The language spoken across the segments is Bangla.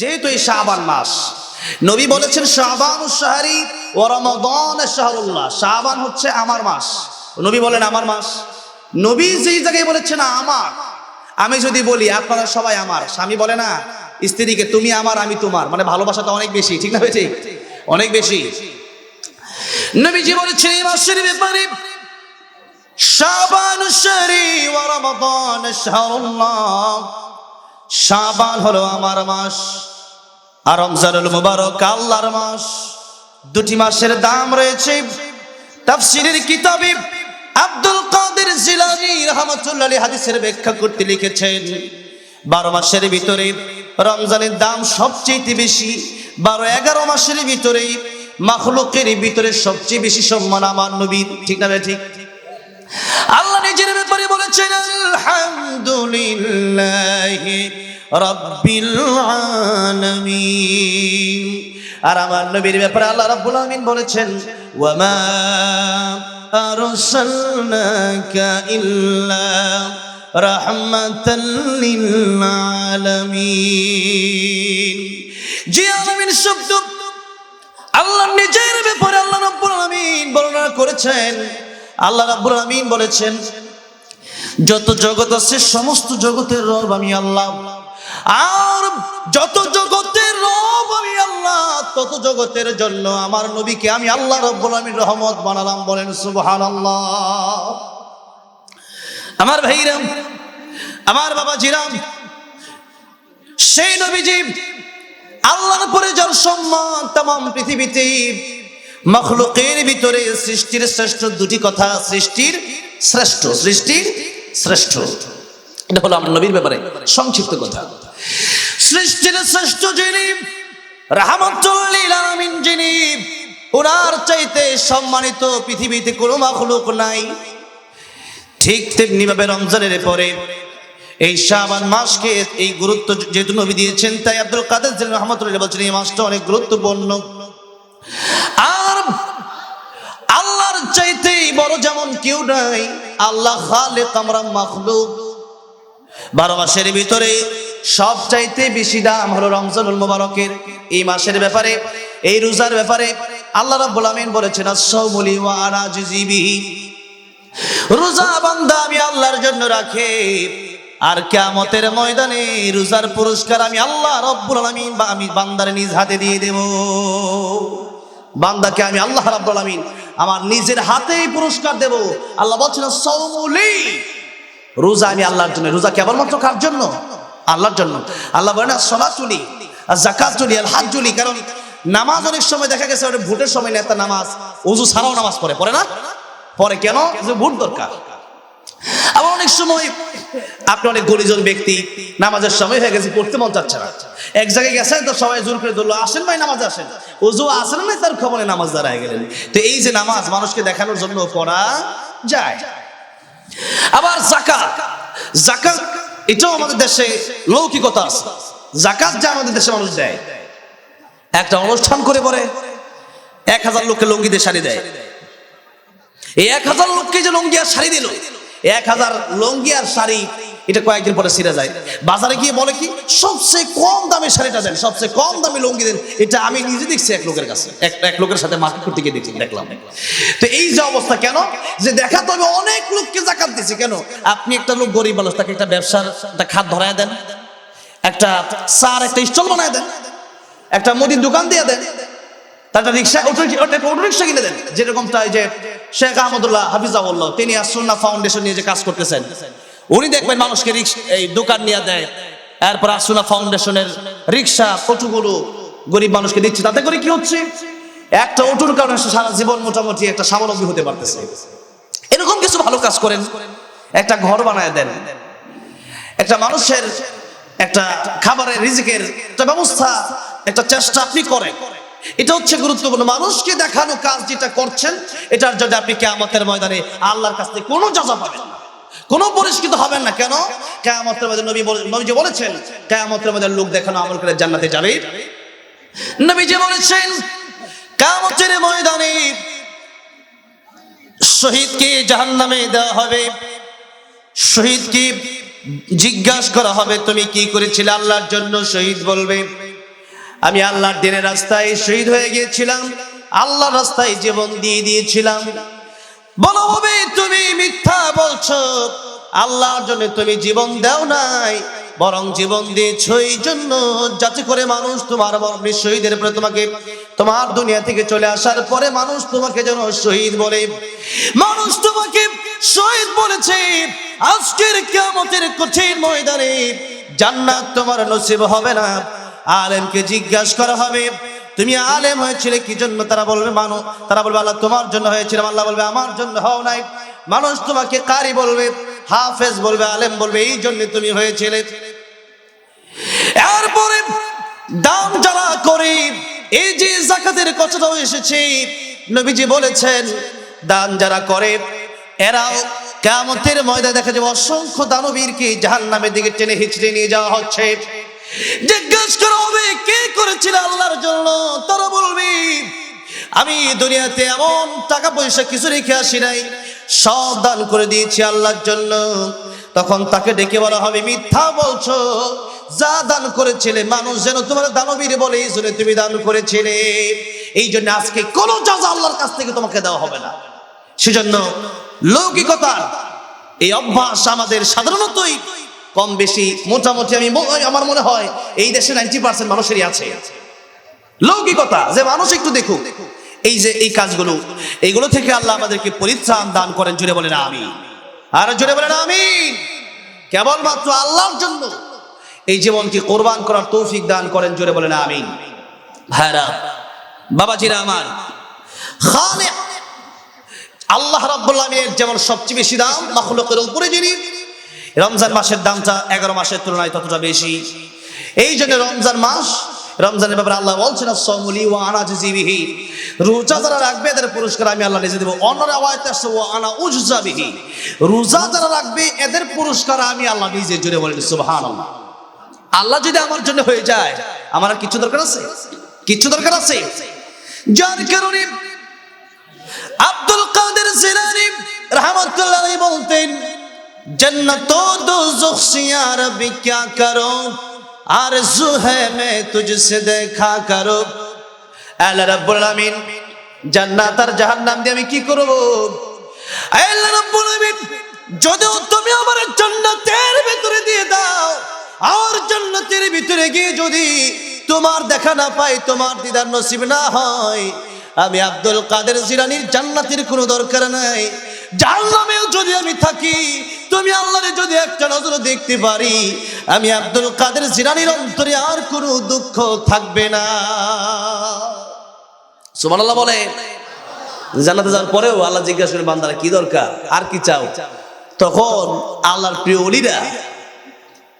যেহেতু এই শাহবান মাস, নবী বলেছেন শাহবান শাহরি ও রমদান শাহরুল্লাহ শাহবান হচ্ছে আমার মাস। নবী বলেন আমার মাস। নবী যেই জায়গায় বলেছেন আমার, আমি যদি বলি আপনারা সবাই আমার, স্বামী বলে না, স্ত্রীকে তুমি আমার, আমি তোমার মানে ভালোবাসাটা অনেক বেশি, ঠিক না ঠিক অনেক বেশি। নবীজি বলেছেন এই মাসের ব্যাপারে শাবান শাহরি ওয়া রমাদান শাহরুল্লাহ। শাবান হলো আমার মাস, আর রমজানুল মুবারক আল্লাহর মাস। দুটি মাসের দাম রয়েছে তাফসিরের কিতাবে আব্দুল কাদের জিলানী রহমাতুল্লাহ হাদিসের ব্যাখ্যা করতে লিখেছেন, বারো মাসের ভিতরে রমজানের দাম সবচেয়ে বেশি, বারো এগারো মাসের ভিতরে মাখলুকের ভিতরে সবচেয়ে বেশি সম্মান আমার নবীর। ঠিক না ঠিক? আল্লাহ নিজের বলেছেন, আলহামদুলিল্লাহ রাব্বিল আলামিন। আর আমার নবীর ব্যাপারে আল্লাহ রাব্বুল আমিন বলেছেন, ওয়ামা আরসালনাকা ইল্লা রাহমাতাল লিল আলামিন যে আলামিন, শব্দ। আল্লাহ নিজের ব্যাপারে আল্লাহ রাব্বুল আলামিন বর্ণনা করেছেন। আল্লাহ রাব্বুল আলামিন বলেছেন যত জগৎ আছে, সমস্ত জগতের রব আমি আল্লাহ। আর যত জগতের রব আমি আল্লাহ, তত জগতের জন্য আমার নবীকে আমি আল্লাহ রব্বুল আলামিন রহমত বানালাম বলেন সুবহানাল্লাহ। আমার ভাইরাম, আমার বাবা জিরাম সেই নবীজি আল্লাহর পরে যার সম্মান তাম পৃথিবীতে, মখলুকের ভিতরে সৃষ্টির শ্রেষ্ঠ দুটি কথা, সৃষ্টির শ্রেষ্ঠ সৃষ্টির শ্রেষ্ঠ। এটা হলো আমার নবীর ব্যাপারে সংক্ষিপ্ত কথা। সৃষ্টির শ্রেষ্ঠ যিনি, রাহমাতুল্লিল আলামিন যিনি, ওনার চাইতে সম্মানিত পৃথিবীতে কোনো মখলুক নাই। ঠিক তেমনি ভাবে রমজানের পরে, এই শাবান মাসকে এই গুরুত্ব যেহেতু নবী দিয়েছেন, তাই আব্দুল কাদের রহমতুল্লাহ বলছেন, এই মাসটা অনেক গুরুত্বপূর্ণ। আর আল্লাহর চাইতে বড় যেমন কেউ নাই, আল্লাহ খালেক আমরা মাখলুক। বারো মাসের ভিতরে সব চাইতে বেশি দাম হলো রমজানুল মুবারকের। এই মাসের ব্যাপারে, এই রোজার ব্যাপারে আল্লাহ রাব্বুল আমিন বলেছেন, আস-সাওমুলি ওয়া জিবিহি রোজা বান্দা আমি আল্লাহর জন্য রাখে। আর কিয়ামতের ময়দানে রোজার পুরস্কার আমি আল্লাহ রব্বুল আলামিন বা আমি বান্দার নিজ হাতে দিয়ে দেব। বান্দাকে আমি আল্লাহ রাব্বুল আমিন আমার নিজের হাতেই পুরস্কার দেব। আল্লাহ বলছেন, সৌমুলি। রোজা আমি আল্লাহর জন্য, রোজা কেবলমাত্র কার জন্য? আল্লাহর জন্য। আল্লাহ বলে না সলাচুলি আর জাকাতুলি আর হাজুলি কারণ নামাজ অনেক সময় দেখা গেছে ভোটের সময় নেতা নামাজ উজু ছাড়াও নামাজ পড়ে পড়ে না? পরে কেন? ভোট দরকার। আবার অনেক সময় আপনি অনেক গরিজন ব্যক্তি, নামাজের সময় হয়ে গেছে, পড়তে মন চাচ্ছে না। এক জায়গায় গেছেন, তো সবাই জোর করে ধরলো আসেন ভাই, নামাজ আসেন। ওজু আসেন না, তার খবরে নামাজ দাঁড়ায় গেলেন। তো এই যে নামাজ, মানুষকে দেখানোর জন্য পড়া যায়। আবার জাকাত জাকাত এটাও আমাদের দেশে লৌকিকতা আছে। জাকাত যা আমাদের দেশে মানুষ দেয়। একটা অনুষ্ঠান করে পরে, এক হাজার লোককে লঙ্গি দিয়ে শাড়ি দেয়। এই এক হাজার লোককে যে লঙ্গি আর শাড়ি দিল এক হাজার লঙ্গি আর শাড়ি, এটা কয়েকদিন পরে ছিঁড়ে যায়। বাজারে গিয়ে বলে কি, সবচেয়ে কম দামে শাড়িটা দেন, সবচেয়ে কম দামে লঙ্গি দেন। এটা আমি নিজে দেখছি এক লোকের কাছে, এক এক লোকের সাথে মার্কেট করতে গিয়ে দেখছি দেখলাম। তো এই যে অবস্থা কেন? যে দেখা তবে অনেক লোককে জাকাত দিচ্ছে কেন? আপনি একটা লোক গরিব মানুষ, তাকে একটা ব্যবসার, একটা খাত ধরায় দেন, একটা সার, একটা স্টল বানায় দেন, একটা মুদির দোকান দিয়ে দেন। তারটা রিক্সা, অটো রিক্সা কিনে দেন। যেরকমটা এই যে শেখ আহমদুল্লাহ হাফিজাউল্লাহ তিনি আসন্না ফাউন্ডেশন নিয়ে যে কাজ করতেছেন, উনি দেখবেন মানুষকে এই দোকান নিয়ে দেয়, এরপর আসুনা ফাউন্ডেশনের রিক্সা, অটোগুলো গরিব মানুষকে দিচ্ছে। তাতে করে কি হচ্ছে? একটা অটোর কারণে সারা জীবন মোটামুটি একটা স্বাবলম্বী হতে পারতেছে। এরকম কিছু ভালো কাজ করেন, একটা ঘর বানায় দেন। একটা মানুষের একটা খাবারের রিজিকের একটা ব্যবস্থা, একটা চেষ্টা আপনি করেন। এটা হচ্ছে গুরুত্বপূর্ণ। মানুষকে দেখানো কাজ যেটা করছেন, এটার জন্য আপনি কেয়ামতের ময়দানে আল্লাহর কাছ থেকে কোনো যাজা পাবেন না। কোনো পরিষ্কৃত হবেন না। কেন? কেয়ামতের মধ্যে নবী নবীজি বলেছেন, কেয়ামতের মধ্যে লোক দেখানো আমল করে জান্নাতে যাবে। নবীজি বলেছেন, কেয়ামতের ময়দানে শহীদকে জাহান্নামে দেওয়া হবে। শহীদকে জিজ্ঞাসা করা হবে, তুমি কি করেছিলে আল্লাহর জন্য শহীদ বলবে। আমি আল্লাহর দিনের রাস্তায় শহীদ হয়ে গিয়েছিলাম, আল্লাহর রাস্তায় জীবন দিয়ে দিয়েছিলাম। বলো হবে তুমি মিথ্যা বলছো। আল্লাহর জন্য তুমি জীবন দাও নাই, বরং জীবন দিয়েছ এই জন্য। যাতে করে মানুষ তোমার মরণে শহীদের পরে তোমাকে, তোমার দুনিয়া থেকে চলে আসার পরে মানুষ তোমাকে যেন শহীদ বলে। মানুষ তোমাকে শহীদ বলেছে আজকের কিয়ামতের কঠিন ময়দানে। জান্নাত তোমার নসিব হবে না। আলেমকে জিজ্ঞাসা করা হবে। তুমি আলেম হয়েছিলে, কি জন্য তারা বলবে মানুষ তারা বলবে, আল্লাহ তোমার জন্য হয়েছিলাম, আল্লাহ বলবে, আমার জন্য হও নাই। মানুষ তোমাকে কারি বলবে, হাফেজ বলবে, আলেম বলবে, এই জন্য তুমি হয়েছিলে। এরপরে দাম যারা করে, এই যে জাকাতের কথাটাও এসেছে, নবীজি বলেছেন, দান যারা করে, এরাও কেমতের ময়দা দেখা যাবে, অসংখ্য দানবীরকে জাহান নামের দিকে টেনে হিচড়ে নিয়ে যাওয়া হচ্ছে। জিজ্ঞেস করা হবে, কে করেছিল আল্লাহর জন্য? তারা বলবে, আমি দুনিয়াতে এমন টাকা পয়সা কিছু রেখে আসি নাই, সব দান করে দিয়েছি আল্লাহর জন্য। তখন তাকে ডেকে বলা হবে, মিথ্যা বলছো, যা দান করেছিলে মানুষ যেন তোমার দানবীর বলে, এই জন্য তুমি দান করেছিলে। এই জন্য আজকে কোনো যাজা আল্লাহর কাছ থেকে তোমাকে দেওয়া হবে না। সেজন্য লৌকিকতার এই অভ্যাস আমাদের সাধারণতই কম বেশি, মোটামুটি আমি আমার মনে হয় এই দেশে নাইনটি পার্সেন্ট মানুষেরই আছে। লৌকিকতা, যে মানুষ একটু দেখুক। এই যে এই কাজগুলো, এইগুলো থেকে আল্লাহ আমাদেরকে পরিত্রাণ দান করেন জুড়ে বলেন আমি আর জুড়ে বলেন আমি কেবলমাত্র আল্লাহর জন্য এই জীবনকে কোরবান করার তৌফিক দান করেন, জোরে বলেন আমি ভাইরা, বাবাজিরা আমার, খানে আল্লাহ রাব্বুল যেমন সবচেয়ে বেশি দাম, মাখলুকের উপরে যিনি রমজান মাসের দামটা এগারো মাসের তুলনায় ততটা বেশি। এই জন্য রমজান মাস, রমজানের ব্যাপারে আল্লাহ বলছেন সমলি ও আনা জিবিহি রোজা যারা রাখবে পুরস্কার আমি আল্লাহ নিজে দেবো। অন্যরা আওয়াজ আসছে ও আনা উজাবিহি রোজা যারা রাখবে, এদের পুরস্কার আমি আল্লাহ নিজে জুড়ে বলেন আল্লাহ যদি আমার জন্য হয়ে যায়, আমার আর কিছু দরকার আছে? কিছু দরকার আছে? যার কারণে আব্দুল কাদের জিলানী রহমতুল্লাহ जन्नत दोज़ख से या रब्बी क्या करो आरज़ू है मैं तुझसे देखा करो আল্লাহ রাব্বুল আলামিন জান্নাত আর জাহান্নাম দিয়ে আমি কি করব আল্লাহ রাব্বুল আলামিন যদিও তুমি আমার জান্নাতের ভিতরে দিয়ে দাও আর জান্নাতের ভিতরে গিয়ে যদি তোমার দেখা না পাই তোমার দিদার নসিব না হয় আমি আব্দুল কাদের জিলানির জান্নাতের কোনো দরকার নাই জাহান্নামেও যদি আমি থাকি, তুমি আল্লাহরে যদি একটা নজর দেখতে পারি, আমি আব্দুল কাদের জিলানির অন্তরে আর কোনো দুঃখ থাকবে না। সুবহানাল্লাহ বলে, জান্নাতে যাওয়ার পরেও আল্লাহ জিজ্ঞাসা করে, বান্দারা, কি দরকার? আর কি চাও? তখন আল্লাহর প্রিয় অলিরা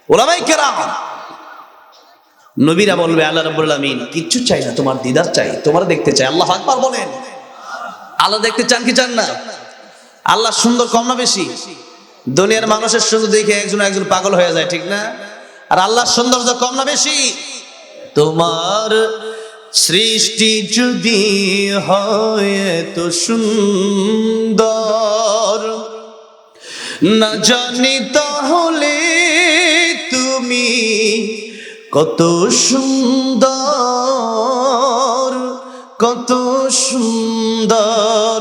ওলামাই কেরাম, নবীরা বলবে, আল্লাহ রাব্বুল আলামিন, কিচ্ছু চাই না, তোমার দিদার চাই, তোমার দেখতে চাই। আল্লাহ আকবার বলেন। আল্লাহ দেখতে চান কি চান না? আল্লাহ সুন্দর কম না বেশি? দুনিয়ার মানুষের সুন্দর দেখে একজন একজন পাগল হয়ে যায়, ঠিক না? আর আল্লাহ সৌন্দর্য কম না বেশি? তোমার সৃষ্টি যদি হয় তো সুন্দর, না জানি তাহলে তুমি কত সুন্দর কত সুন্দর।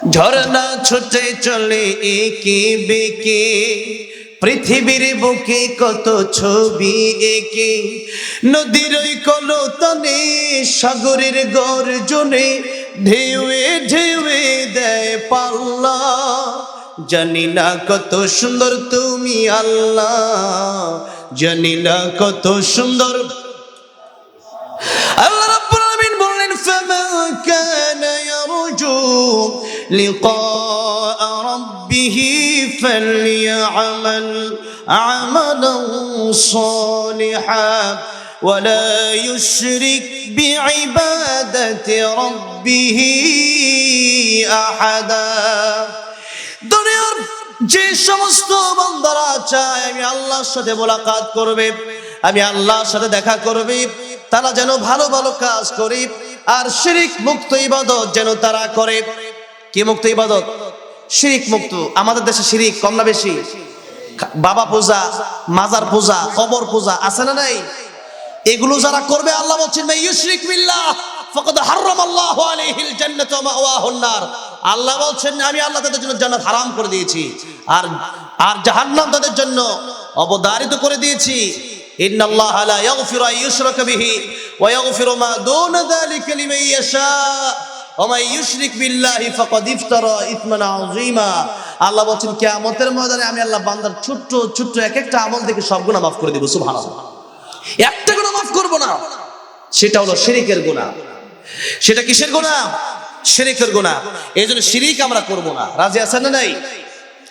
ঝরনা ছুটে চলে একে বেকে, পৃথিবীর বুকে কত ছবি একে। নদীর ওই কলতনে সাগরের গর্জনে ঢেউয়ে ঢেউয়ে দেয় পাল্লা। জানি না কত সুন্দর তুমি আল্লাহ, জানি না কত সুন্দর। আল্লাহ বললেন, ফামা কানা লিকাআ রাব্বিহ ফালইআমাল আমালান সালিহা ولا يشرك بعبادة ربه أحدا দুনিয়ার যে সমস্ত বান্দারা চায় আমি আল্লাহর সাথে মোলাকাত করবে আমি আল্লাহর সাথে দেখা করবে তারা যেন ভালো ভালো কাজ করে আর শিরিক মুক্ত ইবাদত যেন তারা করে কি মুক্ত ইবাদত? শিরিক মুক্ত। আমাদের দেশে শিরিক কম না বেশি। বাবা পূজা, মাজার পূজা, কবর পূজা আছে না নাই? এগুলো যারা করবে, আল্লাহ বলছেন ভাই ইউশরিক বিল্লাহ, ফাকাদ হারামাল্লাহু আলাইহিল জান্নাতু ওয়া মাওয়াহুন নার। আল্লাহ বলছেন, আমি আল্লাহ তাদের জন্য জান্নাত হারাম করে দিয়েছি। আর আর জাহান্নাম তাদের জন্য অবদারিত করে দিয়েছি। ইন্নাল্লাহ লা ইয়াগফিরু আন ইউশরাকা বিহি ওয়া ইয়াগফিরু মা দুনা যালিকা লিমান ইয়াশা। ওমাই ইউশরিক বিল্লাহি ফাকাদ ইফতারা ইথমান আযীমা। আল্লাহ বলছেন, কিয়ামতের ময়দানে আমি আল্লাহ বান্দার ছোট্ট ছোট্ট এক একটা আমল থেকে সব গুনাহ মাফ করে দেব, সুবহানাল্লাহ। একটা গুনাহ মাফ করব না, সেটা হলো শিরিকের গুনাহ। সেটা কিসের গুনাহ? শিরিকের গুনাহ। এই জন্য শিরিক আমরা করব না। রাজি আছেন না নাই?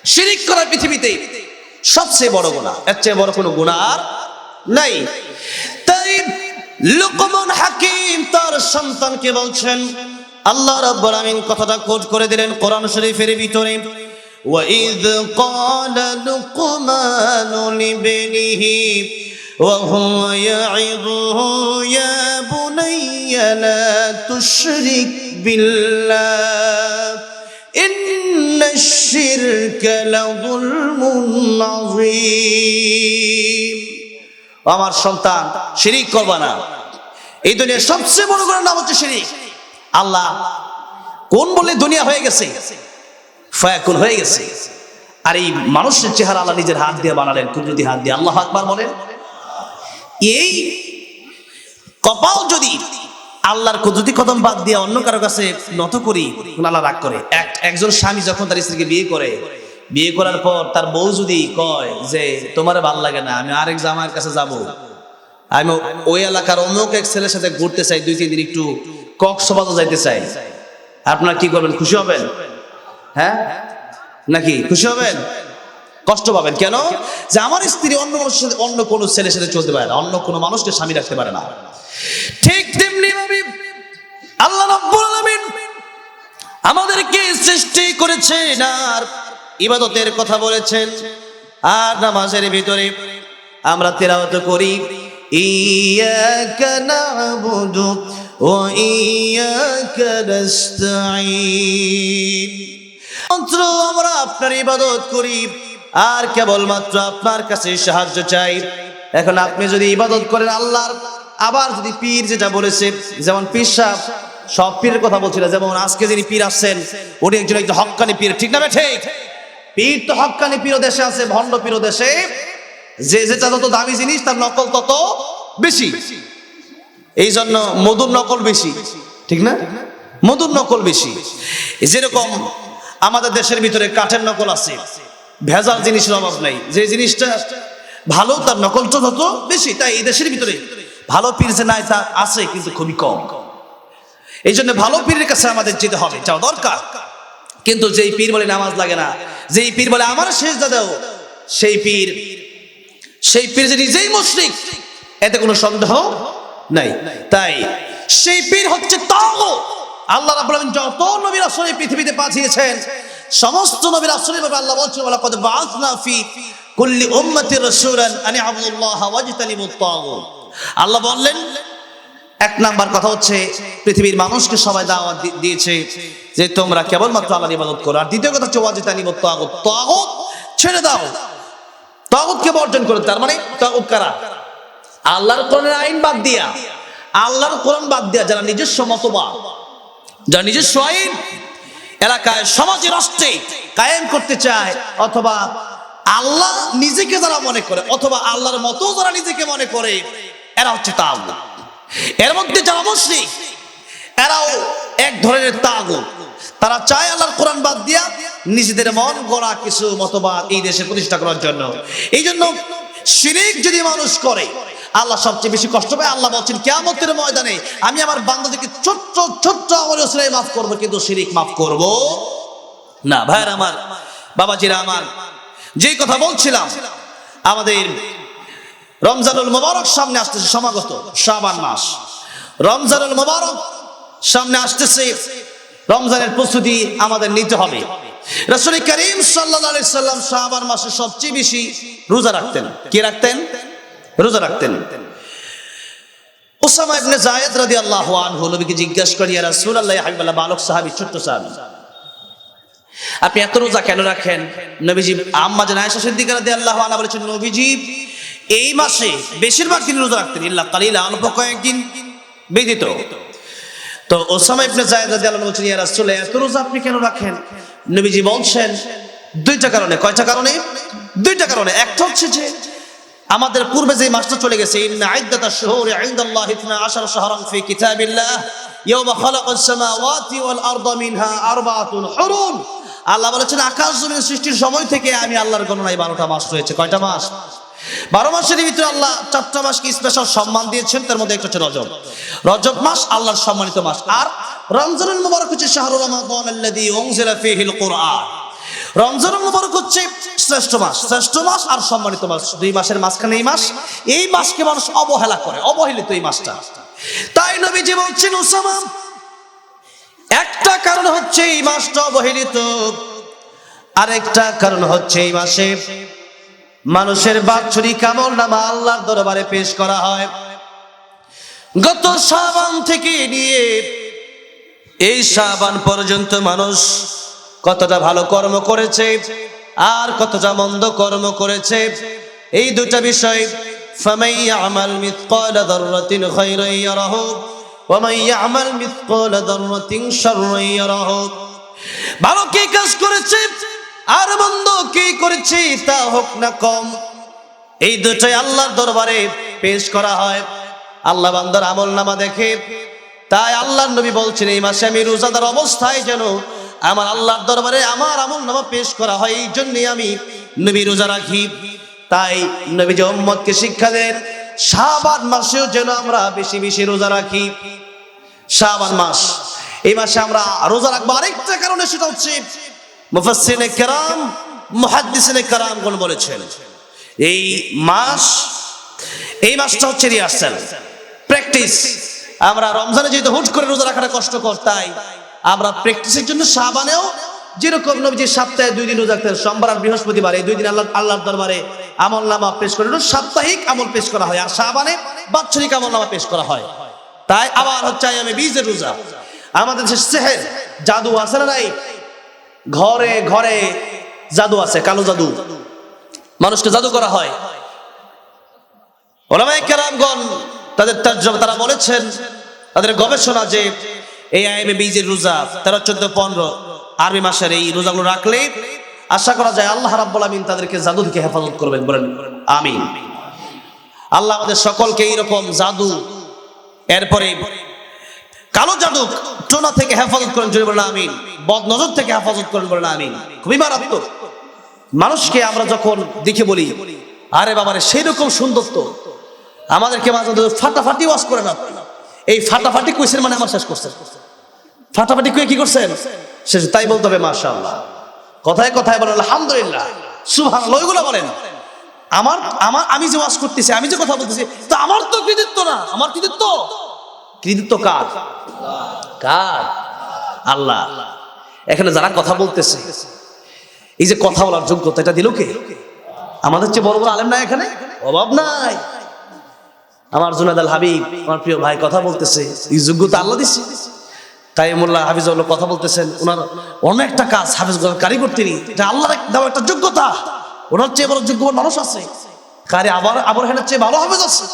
শিরিক করা পৃথিবীতে সবচেয়ে বড় গুনাহ। এর চেয়ে বড় কোনো গুনাহ আর নাই। তাই লোকমান হাকিম তার সন্তানকে বলছেন আল্লাহ রাব্বুল আমিন কথাটা কোট করে দিলেন কোরআন শরীফের ভিতরে وَإِذْ قَالَ لُقْمَانُ لِابْنِهِ وَهُوَ يَعِظُهُ يَا بُنَيَّ لَا تُشْرِكْ بِاللَّهِ إِنَّ الشِّرْكَ لَظُلْمٌ عَظِيمٌ আমার সন্তান শিরিক করবা না এই দুনিয়ার সবচেয়ে বড় গুণের নাম হচ্ছে শিরিক আল্লাহ কোন বলে দুনিয়া হয়ে গেছে? ফায়াকুন হয়ে গেছে। আর এই মানুষের চেহারা আল্লাহ নিজের হাত দিয়ে বানালেন। কুদরতি হাত দিয়ে? আল্লাহ আকবার বলেন। এই কপাল যদি আল্লাহর কুদরতি কদম বাদ দিয়ে অন্য কারও কাছে নত করি আল্লাহ রাগ করে? এক, একজন স্বামী যখন তার স্ত্রীকে বিয়ে করে, বিয়ে করার পর তার বউ যদি কয় যে, তোমার ভালো লাগে না, আমি আরেক জামাইয়ের কাছে যাব। আমি ওই এলাকার অমুক এক ছেলের সাথে ঘুরতে চাই দুই তিন দিন একটু কক্সবাজার যাইতে চাই। আপনারা কি করবেন? খুশি হবেন? হ্যাঁ? নাকি? খুশি হবেন? কষ্ট পাবেন। কেন? যে আমার স্ত্রী অন্য মানুষের সাথে, অন্য কোনো ছেলের সাথে চলতে পারে না। অন্য কোনো মানুষকে স্বামী রাখতে পারে না। ঠিক তেমনি ভাবে আল্লাহ রাব্বুল আলামিন আমাদেরকে সৃষ্টি করেছেন আর ইবাদতের কথা বলেছেন। আর নামাজের ভিতরে আমরা তেলাওয়াত করি ইয়াকা নাবুদু ইয়াকা নাস্তাঈন মাত্র আমরা আপনার ইবাদত করি, আর কেবলমাত্র আপনার কাছে সাহায্য চাই। এখন আপনি যদি ইবাদত করেন আল্লাহর, আবার যদি পীর যেটা বলেছে, যেমন পীর সাহেব, সব পীরের কথা বলছিল, যেমন আজকে যিনি পীর আসছেন, উনি একজন একজন হক্কানি পীর, ঠিক না ঠিক। পীর তো হক্কানি পীর দেশে আছে, ভণ্ড পীর দেশে। যে যেটা যত দামি জিনিস, তার নকল তত বেশি। এই জন্য মধুর নকল বেশি। ঠিক না? মধুর নকল বেশি। যেরকম আমাদের দেশের ভিতরে কাঠের নকল আছে, ভেজাল জিনিসের অভাব নাই। যে জিনিসটা ভালো, তার নকলটা তত বেশি, তাই এই দেশের ভিতরে ভালো পীর যে নাই, তা আছে, কিন্তু খুবই কম। এই জন্য ভালো পীরের কাছে আমাদের যেতে হবে, যাওয়া দরকার। কিন্তু যেই পীর বলে নামাজ লাগে না, যেই পীর বলে আমার শেষ দাদাও সেই পীর সেই পীর যে নিজেই মুশরিক, এতে কোনো সন্দেহ নাই। তাই সেই পীর হচ্ছে তাও আল্লাহ রাব্বুল আলামিন যত নবীর এই পৃথিবীতে পাঠিয়েছেন, সমস্ত নবীর রাসূলের ব্যাপারে আল্লাহ বলছেন ওয়ালা কদ বাআসনা ফি কুল্লি উম্মতি রাসূলান আন আবুদুল্লাহ ওয়াজতানিবুত তাগুত আল্লাহ বললেন, এক নাম্বার কথা হচ্ছে, পৃথিবীর মানুষকে সবাই দাওয়াত দিয়েছে যে তোমরা কেবলমাত্র আল্লাহর ইবাদত করো। আর দ্বিতীয় কথা হচ্ছে ওয়াজতানিবুত তাগুত তাগুত ছেড়ে দাও। তাগুতকে বর্জন করো। তার মানে তাগুত কারা? আল্লাহর কোরআনের আইন বাদ দিয়া, আল্লাহর কোরআন বাদ দিয়া যারা নিজস্ব মতবাদ, যারা নিজস্ব আইন, এলাকায় সমাজে রাষ্ট্রে কায়েম করতে চায়, অথবা আল্লাহ নিজেকে যারা মনে করে, অথবা আল্লাহর মতো যারা নিজেকে মনে করে, এরা হচ্ছে তাগুত। এর মধ্যে যারা মুশরিক, এরাও এক ধরনের তাগুত। তারা চায় আল্লাহর কোরআন বাদ দিয়া নিজেদের মন গড়া কিছু মতবাদ এই দেশে প্রতিষ্ঠা করার জন্য। এই জন্য শিরিক যদি মানুষ করে আল্লাহ সবচেয়ে বেশি কষ্ট পায়। আল্লাহ বলছেন, কেয়ামতের ময়দানে আমি আমার বান্দাদেরকে ছোট্ট ছোট্ট আমার ওসিলায় মাফ করব, কিন্তু শিরিক মাফ করব না। ভাইয়ের আমার, বাবাজিরা আমার, যেই কথা বলছিলাম, আমাদের রমজানুল মোবারক সামনে আসতেছে সমাগত শাবান মাস। রমজানুল মোবারক সামনে আসতেছে, রমজানের প্রস্তুতি আমাদের নিতে হবে। রসুল করিম সাল্লাহ সাল্লাম শাবান মাসে সবচেয়ে বেশি রোজা রাখতেন। কি রাখতেন? রোজা রাখতেন। ওসামা ইবনে জায়েদ রাদিয়াল্লাহু আনহু নবীকে জিজ্ঞাসা করি, ইয়া রাসূলুল্লাহ হাবিবাল্লাহ, বালক সাহাবী, ছোট্ট সাহাবী, আপনি এত রোজা কেন রাখেন? নবীজি, আম্মা জান আয়েশা সিদ্দিকা রাদিয়াল্লাহু আনহা বলেছেন, নবীজি, এই মাসে বেশিরভাগ দিন রোজা রাখতেন, ইল্লা কালিলা, অল্প কয়েকদিন ব্যতীত। তো ওসামা ইবনে জায়েদ রাদিয়াল্লাহু আনহু বলছেন, ইয়া রাসূলুল্লাহ, এত রোজা আপনি কেন রাখেন? নবীজি বলছেন, দুইটা কারণে। কয়টা কারণে? দুইটা কারণে। একটা হচ্ছে যে আমাদের পূর্বে যে মাসটা চলে গেছে, ইন্না আইদ্দাতা শুহুরি ইনদাল্লাহি 12 শাহরান ফি কিতাবিল্লাহ ইয়াওমা খালাকাস সামাওয়াতি ওয়াল আরদা মিনহা আরবাআতুন হুরুম। আল্লাহ বলেছেন, আকাশ জমিন সৃষ্টির সময় থেকে আমি আল্লাহর গণনায় বারোটা মাস রয়েছে। কয়টা মাস? বারো মাসের ভিতরে আল্লাহ চারটা মাসকে স্পেশাল সম্মান দিয়েছেন, তার মধ্যে একটা হচ্ছে রজব। রজব মাস আল্লাহর সম্মানিত মাস। আর রমজানুল মুবারক হচ্ছে শাহরুর রমাদান আল্লাযী উনজিলা ফীহিল কুরআন। রমজানুল মুবারক হচ্ছে শ্রেষ্ঠ মাস শ্রেষ্ঠ মাস আর সম্মানিত মাস। দুই মাসের মাঝখানে এই মাস, এই মাসকে মানুষ অবহেলা করে, অবহেলিত এই মাসটা। তাই নবী নবীজি বলছেন, ওসামা, একটা কারণ হচ্ছে এই মাসটা অবহেলিত, আরেকটা কারণ হচ্ছে এই মাসে মানুষের বাৎসরিক আমল নামা আল্লাহর দরবারে পেশ করা হয়। গত সাবান থেকে নিয়ে এই সাবান পর্যন্ত মানুষ কতটা ভালো কর্ম করেছে আর কতটা মন্দ কর্ম করেছে এই দুটা বিষয় فمن يعمل مثقال ذرة خيرا يره ومن يعمل مثقال ذرة شرا يره ভালো কে কাজ করেছে আর মন্দ কে করেছে তা হোক না কম এই দুটোই আল্লাহর দরবারে পেশ করা হয় আল্লাহ বান্দার আমল নামা দেখে তাই আল্লাহর নবী বলছেন এই মাসে আমি রোজাদার অবস্থায় যেন আমার আল্লাহর দরবারে আমার আমল নামা পেশ করা হয়, এই জন্যে আমি নবী রোজা রাখি। তাই নবী যে উম্মতকে শিক্ষা দেন, শাবান মাসেও যেন আমরা বেশি বেশি রোজা রাখি। শাবান মাস, এই মাসে আমরা রোজা রাখব আরেকটা কারণে, সেটা হচ্ছে মুফাসসিনে কেরাম মুহাদ্দিসিনে কেরামগণ বলেছেন, এই মাস, এই মাসটা হচ্ছে রিহার্সাল, প্র্যাকটিস। আমরা রমজানে যেহেতু হুট করে রোজা রাখাটা কষ্টকর, তাই আমরা প্র্যাকটিসের জন্য সাবানেও, যেরকম নবীজি সপ্তাহে দুই দিন রোজা রাখতেন, সোমবার আর বৃহস্পতিবার, এই দুই দিন আল্লাহ আল্লাহর দরবারে আমল নামা পেশ করে সাপ্তাহিক আমল পেশ করা হয়, আর সাবানে বাৎসরিক আমল নামা পেশ করা হয়। তাই আবার হচ্ছে আমি বীজের রোজা। আমাদের যে সেহের জাদু আছে না নাই? ঘরে ঘরে জাদু আছে, কালো জাদু। মানুষকে জাদু করা হয়। ওলামায়ে কেরামগণ তাদের তারা বলেছেন, তাদের গবেষণা যে এই আইএমএ বীজের রোজা, তেরো, চোদ্দ, পনেরো আরবি মাসের এই রোজাগুলো রাখলে আশা করা যায় আল্লাহ রাব্বুল আমিন তাদেরকে জাদু থেকে হেফাজত করবেন বলেন। আমিন। আল্লাহ আমাদের সকলকে এইরকম জাদু, এরপরে কালো জাদু টোনা থেকে হেফাজত করেন, জোরে বলেন আমিন। বদ নজর থেকে হেফাজত করেন, বলেন আমিন। খুবই মারাত্মক। মানুষকে আমরা যখন দেখে বলি, আরে বাবারে সেই রকম সুন্দর তো আমাদেরকে মাঝে ফাটাফাটি ওয়াশ করে না এই ফাটাফাটি কুইসের মানে আমার শেষ করছেন। ফাটাফাটি কুয়ে কি করছেন? শেষ তাই বলতে হবে, মাশাআল্লাহ। কথায় কথায় বলেন, আলহামদুলিল্লাহ। সুবহান ওইগুলো বলেন। আমার আমার, আমি যে ওয়াশ করতেছি, আমি যে কথা বলতেছি, তো আমার তো কৃতিত্ব না। আমার কৃতিত্ব? কৃতিত্ব কার? কার? আল্লাহ। এখানে যারা কথা বলতেছে, এই যে কথা বলার যোগ্যতা, এটা দিল কে? আমাদের চেয়ে বড় বড় আলেম নাই এখানে? অভাব নাই। আমার জুনাদ আল হাবিব, আমার প্রিয় ভাই, কথা বলতেছে, এই যোগ্যতা আল্লাহ দিচ্ছে তাই মোল্লা হাফিজুল্লাহ কথা বলতেছেন ওনার অনেকটা কাজ হাফিজ কারিগর তিনি। এটা আল্লাহর দেওয়া একটা যোগ্যতা। ওনার চেয়ে বড় যোগ্য মানুষ আছে। কারি আবার আবর হ্যানের চেয়ে ভালো হাফিজ আছে।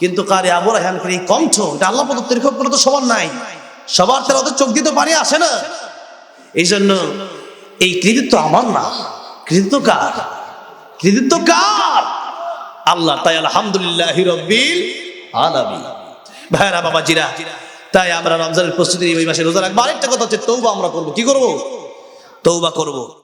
কিন্তু কারি আবর হ্যান এই কণ্ঠ, এটা আল্লাহ পদ তিরক্ষক করে তো সবার নাই। সবার তারা ওদের চোখ দিতে পারে আসে না। এই জন্য এই কৃতিত্ব আমার না। কৃতিত্ব কার? কৃতিত্ব কার? আল্লাহ তাই আলহামদুলিল্লাহ রব্বিল আলামিন। ভাইরা বাবা জিরা তাই আমরা রমজানের প্রস্তুতি এই মাসে রোজা রাখব। আরেকটা কথা হচ্ছে তৌবা আমরা করব। কি করব? তৌবা করব।